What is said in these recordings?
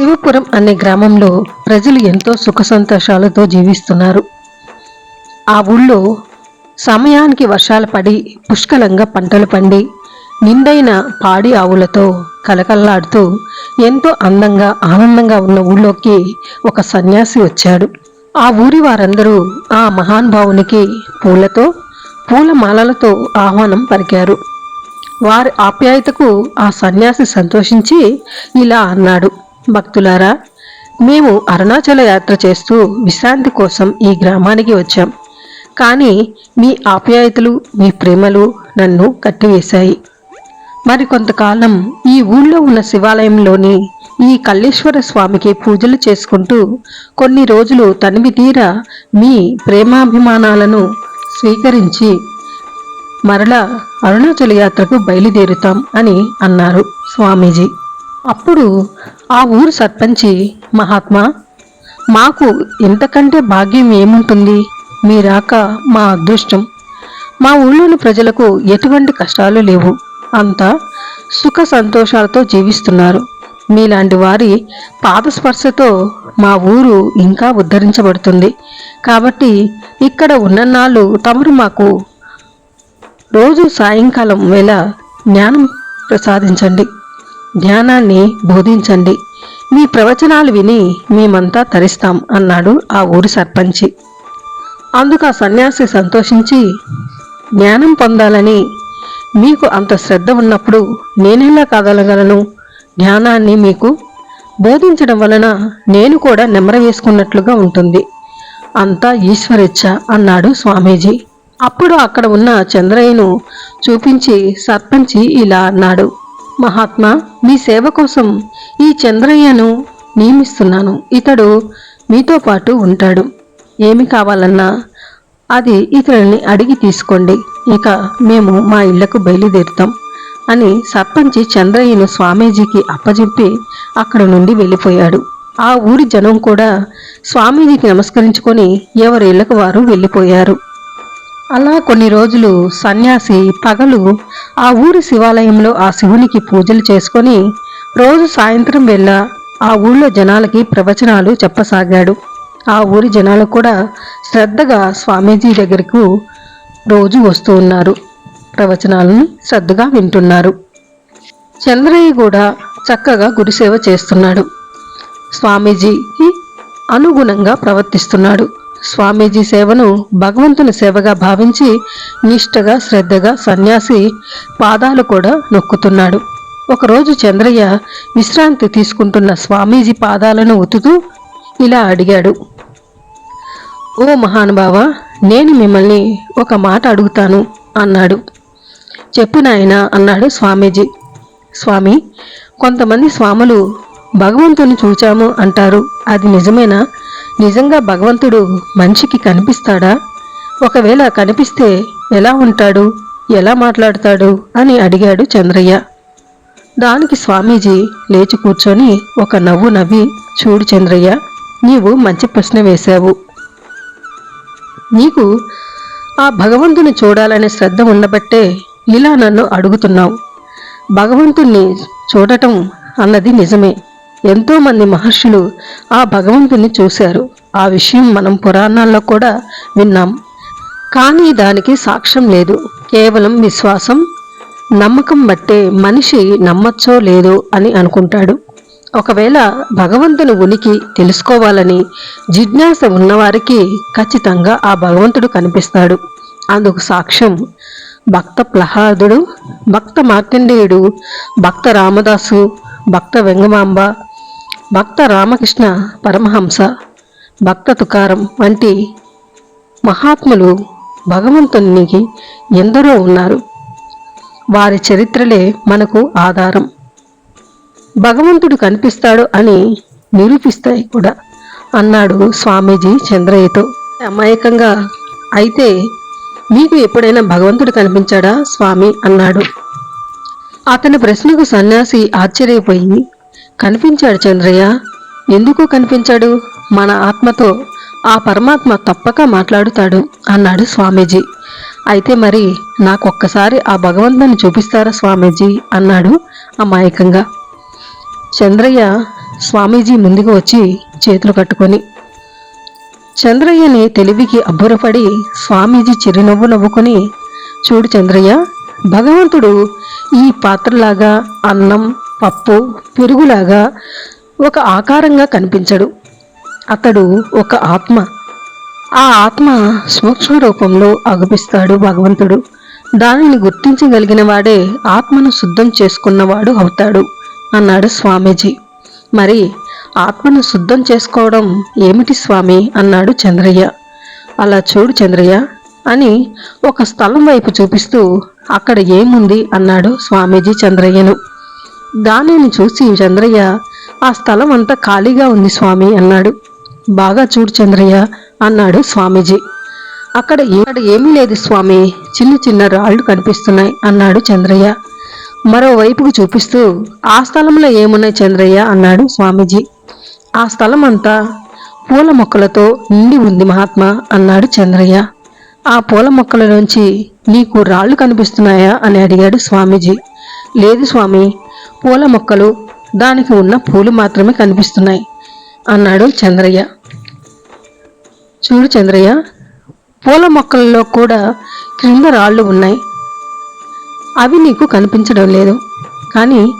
శివపురం అనే గ్రామంలో ప్రజలు ఎంతో సుఖ సంతోషాలతో జీవిస్తున్నారు. ఆ ఊళ్ళో సమయానికి వర్షాలు పడి పుష్కలంగా పంటలు పండి నిండైన పాడి ఆవులతో కలకల్లాడుతూ ఎంతో అందంగా ఆనందంగా ఉన్న ఊళ్ళోకి ఒక సన్యాసి వచ్చాడు. ఆ ఊరి వారందరూ ఆ మహానుభావునికి పూలతో పూలమాలలతో ఆహ్వానం పలికారు. వారి ఆప్యాయతకు ఆ సన్యాసి సంతోషించి ఇలా అన్నాడు. భక్తులారా మేము అరుణాచల యాత్ర చేస్తూ విశ్రాంతి కోసం ఈ గ్రామానికి వచ్చాం. కానీ మీ ఆప్యాయతలు మీ ప్రేమలు నన్ను కట్టివేశాయి. మరి కొంతకాలం ఈ ఊళ్ళో ఉన్న శివాలయంలోని ఈ కల్లేశ్వర స్వామికి పూజలు చేసుకుంటూ కొన్ని రోజులు తనివి తీర మీ ప్రేమాభిమానాలను స్వీకరించి మరలా అరుణాచల యాత్రకు బయలుదేరుతాం అని అన్నారు స్వామీజీ. అప్పుడు ఆ ఊరు సర్పంచి మహాత్మా మాకు ఇంతకంటే భాగ్యం ఏముంటుంది? మీ రాక మా అదృష్టం. మా ఊళ్ళోని ప్రజలకు ఎటువంటి కష్టాలు లేవు. అంతా సుఖ సంతోషాలతో జీవిస్తున్నారు. మీలాంటి వారి పాదస్పర్శతో మా ఊరు ఇంకా ఉద్ధరించబడుతుంది. కాబట్టి ఇక్కడ ఉన్ననాళ్ళు తమరు మాకు రోజు సాయంకాలం వేళ జ్ఞానం ప్రసాదించండి. జ్ఞానాన్ని బోధించండి. మీ ప్రవచనాలు విని మేమంతా తరిస్తాం అన్నాడు ఆ ఊరి సర్పంచి. అందుకు ఆ సన్యాసి సంతోషించి జ్ఞానం పొందాలని మీకు అంత శ్రద్ధ ఉన్నప్పుడు నేనెలా కాదలగలను జ్ఞానాన్ని మీకు బోధించడం వలన నేను కూడా నెమర వేసుకున్నట్లుగా ఉంటుంది. అంతా ఈశ్వరిచ్చ అన్నాడు స్వామీజీ. అప్పుడు అక్కడ ఉన్న చంద్రయ్యను చూపించి సర్పంచి ఇలా అన్నాడు. మహాత్మా మీ సేవ కోసం ఈ చంద్రయ్యను నియమిస్తున్నాను. ఇతడు మీతో పాటు ఉంటాడు. ఏమి కావాలన్నా అది ఇతరుల్ని అడిగి తీసుకోండి. ఇక మేము మా ఇళ్ళకు బయలుదేరుతాం అని సర్పంచి చంద్రయ్యను స్వామీజీకి అప్పజెప్పి అక్కడ నుండి వెళ్ళిపోయాడు. ఆ ఊరి జనం కూడా స్వామీజీకి నమస్కరించుకొని ఎవరి ఇళ్ళకు వారు వెళ్ళిపోయారు. అలా కొన్ని రోజులు సన్యాసి పగలు ఆ ఊరి శివాలయంలో ఆ శివునికి పూజలు చేసుకొని రోజు సాయంత్రం వెళ్ళ ఆ ఊళ్ళో జనాలకి ప్రవచనాలు చెప్పసాగాడు. ఆ ఊరి జనాలు కూడా శ్రద్ధగా స్వామీజీ దగ్గరకు రోజు వస్తూ ఉన్నారు. ప్రవచనాలను శ్రద్ధగా వింటున్నారు. చంద్రయ్య కూడా చక్కగా గురిసేవ చేస్తున్నాడు. స్వామీజీకి అనుగుణంగా ప్రవర్తిస్తున్నాడు. స్వామీజీ సేవను భగవంతుని సేవగా భావించి నిష్టగా శ్రద్ధగా సన్యాసి పాదాలు కూడా నొక్కుతున్నాడు. ఒకరోజు చంద్రయ్య విశ్రాంతి తీసుకుంటున్న స్వామీజీ పాదాలను ఉతుతూ ఇలా అడిగాడు. ఓ మహానుభావ నేను మిమ్మల్ని ఒక మాట అడుగుతాను అన్నాడు. చెప్పు నాయన అన్నాడు స్వామీజీ. స్వామి కొంతమంది స్వాములు భగవంతుని చూచాము అంటారు. అది నిజమేనా? నిజంగా భగవంతుడు మనిషికి కనిపిస్తాడా? ఒకవేళ కనిపిస్తే ఎలా ఉంటాడు? ఎలా మాట్లాడతాడు? అని అడిగాడు చంద్రయ్య. దానికి స్వామీజీ లేచి కూర్చొని ఒక నవ్వు నవ్వి చూడు చంద్రయ్య నీవు మంచి ప్రశ్న వేశావు. నీకు ఆ భగవంతుని చూడాలనే శ్రద్ధ ఉండబట్టే ఇలా నన్ను అడుగుతున్నావు. భగవంతుణ్ణి చూడటం అన్నది నిజమే. ఎంతోమంది మహర్షులు ఆ భగవంతుని చూశారు. ఆ విషయం మనం పురాణాల్లో కూడా విన్నాం. కానీ దానికి సాక్ష్యం లేదు. కేవలం విశ్వాసం నమ్మకం బట్టే మనిషి నమ్మచ్చో లేదో అని అనుకుంటాడు. ఒకవేళ భగవంతుని ఉనికి తెలుసుకోవాలని జిజ్ఞాస ఉన్నవారికి ఖచ్చితంగా ఆ భగవంతుడు కనిపిస్తాడు. అందుకు సాక్ష్యం భక్త ప్రహ్లాదుడు భక్త మార్కండేయుడు భక్త రామదాసు భక్త వెంగమాంబ భక్త రామకృష్ణ పరమహంస భక్త తుకారం వంటి మహాత్ములు భగవంతునికి ఎందరో ఉన్నారు. వారి చరిత్రలే మనకు ఆధారం. భగవంతుడు కనిపిస్తాడు అని నిరూపిస్తాయి కూడా అన్నాడు స్వామీజీ చంద్రయ్యతో. అమాయకంగా అయితే మీకు ఎప్పుడైనా భగవంతుడు కనిపించాడా స్వామి అన్నాడు. అతని ప్రశ్నకు సన్యాసి ఆశ్చర్యపోయి కనిపించాడు చంద్రయ్య ఎందుకు కనిపించాడు? మన ఆత్మతో ఆ పరమాత్మ తప్పక మాట్లాడుతాడు అన్నాడు స్వామీజీ. అయితే మరి నాకొక్కసారి ఆ భగవంతుని చూపిస్తారా స్వామీజీ? అన్నాడు అమాయకంగా. చంద్రయ్య స్వామీజీ ముందుకు వచ్చి చేతులు కట్టుకొని చంద్రయ్యని తెలివికి అబ్బురపడి స్వామీజీ చిరునవ్వు నవ్వుకొని చూడు చంద్రయ్య భగవంతుడు ఈ పాత్రలాగా అన్నం పప్పు పెరుగులాగా ఒక ఆకారంగా కనిపించడు. అతడు ఒక ఆత్మ. ఆ ఆత్మ సూక్ష్మ రూపంలో అగుపిస్తాడు భగవంతుడు. దానిని గుర్తించగలిగిన వాడే ఆత్మను శుద్ధం చేసుకున్నవాడు అవుతాడు అన్నాడు స్వామీజీ. మరి ఆత్మను శుద్ధం చేసుకోవడం ఏమిటి స్వామి? అన్నాడు చంద్రయ్య. అలా చూడు చంద్రయ్య అని ఒక స్థలం వైపు చూపిస్తూ అక్కడ ఏముంది? అన్నాడు స్వామీజీ చంద్రయ్యను. దానిని చూసి చంద్రయ్య ఆ స్థలం అంతా ఖాళీగా ఉంది స్వామి అన్నాడు. బాగా చూడు చంద్రయ్య అన్నాడు స్వామీజీ. అక్కడ ఇక్కడ ఏమీ లేదు స్వామి. చిన్న చిన్న రాళ్ళు కనిపిస్తున్నాయి అన్నాడు చంద్రయ్య. మరోవైపుకు చూపిస్తూ ఆ స్థలంలో ఏమున్నాయి చంద్రయ్య అన్నాడు స్వామీజీ. ఆ స్థలం అంతా పూల మొక్కలతో నిండి ఉంది మహాత్మా అన్నాడు చంద్రయ్య. ఆ పూల మొక్కల నుంచి నీకు రాళ్ళు కనిపిస్తున్నాయా అని అడిగాడు స్వామీజీ. లేదు స్వామి. పూల మొక్కలు దానికి ఉన్న పూలు మాత్రమే కనిపిస్తున్నాయి. అన్నాడు చంద్రయ్య. చూడు చంద్రయ్య పూల మొక్కలలో కూడా క్రింద రాళ్ళు ఉన్నాయి. అవి నీకు కనిపించడం లేదు కానీ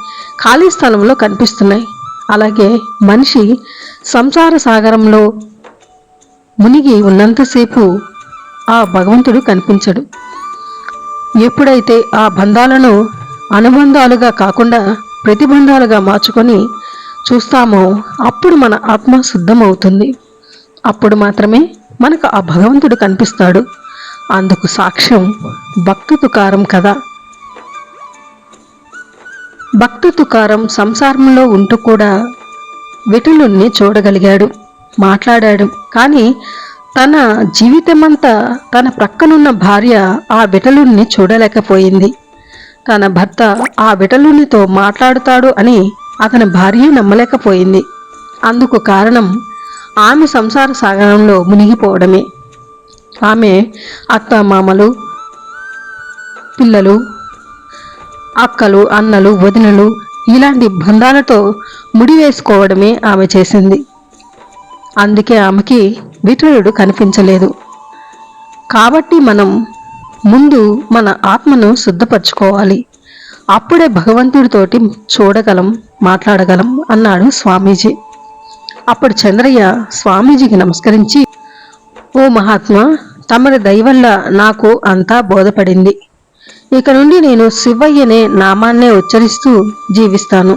ఖాళీ స్థలంలో కనిపిస్తున్నాయి. అలాగే మనిషి సంసార సాగరంలో మునిగి ఉన్నంతసేపు ఆ భగవంతుడు కనిపించడు. ఎప్పుడైతే ఆ బంధాలను అనుబంధాలుగా కాకుండా ప్రతిబంధాలుగా మార్చుకొని చూస్తామో అప్పుడు మన ఆత్మ శుద్ధమవుతుంది. అప్పుడు మాత్రమే మనకు ఆ భగవంతుడు కనిపిస్తాడు. అందుకు సాక్ష్యం భక్తు తుకారం కదా. భక్తు తుకారం సంసారంలో ఉంటూ కూడా విటులుణ్ణి చూడగలిగాడు మాట్లాడాడు. కానీ తన జీవితమంతా తన ప్రక్కనున్న భార్య ఆ విటలుణ్ణి చూడలేకపోయింది. తన భర్త ఆ విటలునితో మాట్లాడుతాడు అని అతని భార్య నమ్మలేకపోయింది. అందుకు కారణం ఆమె సంసార సాగరంలో మునిగిపోవడమే. ఆమె అత్త మామలు పిల్లలు అక్కలు అన్నలు వదినలు ఇలాంటి బంధాలతో ముడివేసుకోవడమే ఆమె చేసింది. అందుకే ఆమెకి విఠలుడు కనిపించలేదు. కాబట్టి మనం ముందు మన ఆత్మను శుద్ధపరచుకోవాలి. అప్పుడే భగవంతుడితోటి చూడగలం మాట్లాడగలం అన్నాడు స్వామీజీ. అప్పుడు చంద్రయ్య స్వామీజీకి నమస్కరించి ఓ మహాత్మా తమరి దయవల్ల నాకు అంతా బోధపడింది. ఇక నుండి నేను శివయ్యనే నామాన్నే ఉచ్చరిస్తూ జీవిస్తాను.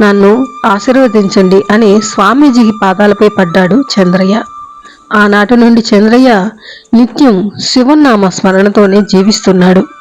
నన్ను ఆశీర్వదించండి అని స్వామీజీకి పాదాలపై పడ్డాడు చంద్రయ్య. ఆనాటి నుండి చంద్రయ్య నిత్యం శివనామ స్మరణతోనే జీవిస్తున్నాడు.